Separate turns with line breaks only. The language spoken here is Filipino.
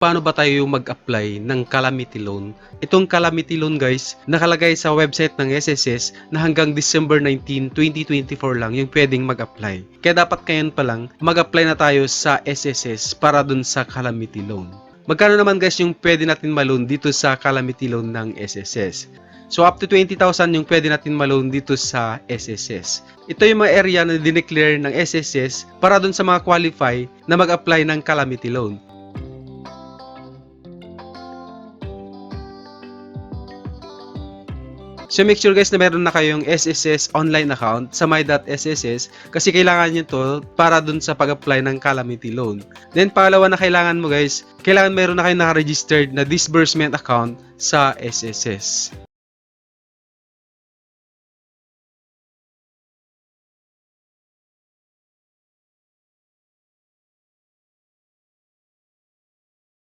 paano ba tayo mag-apply ng calamity loan? Itong calamity loan guys, nakalagay sa website ng SSS na hanggang December 19, 2024 lang yung pwedeng mag-apply. Kaya dapat ngayon pa lang, mag-apply na tayo sa SSS para dun sa calamity loan. Magkano naman guys yung pwede natin ma-loan dito sa calamity loan ng SSS? So up to 20,000 yung pwede natin ma-loan dito sa SSS. Ito yung mga area na dineclare ng SSS para dun sa mga qualify na mag-apply ng calamity loan. So make sure guys na meron na kayong SSS online account sa my.sss kasi kailangan nyo to para dun sa pag-apply ng calamity loan. Then pangalawa na kailangan mo guys, kailangan meron na kayo naka-registered na disbursement account sa SSS.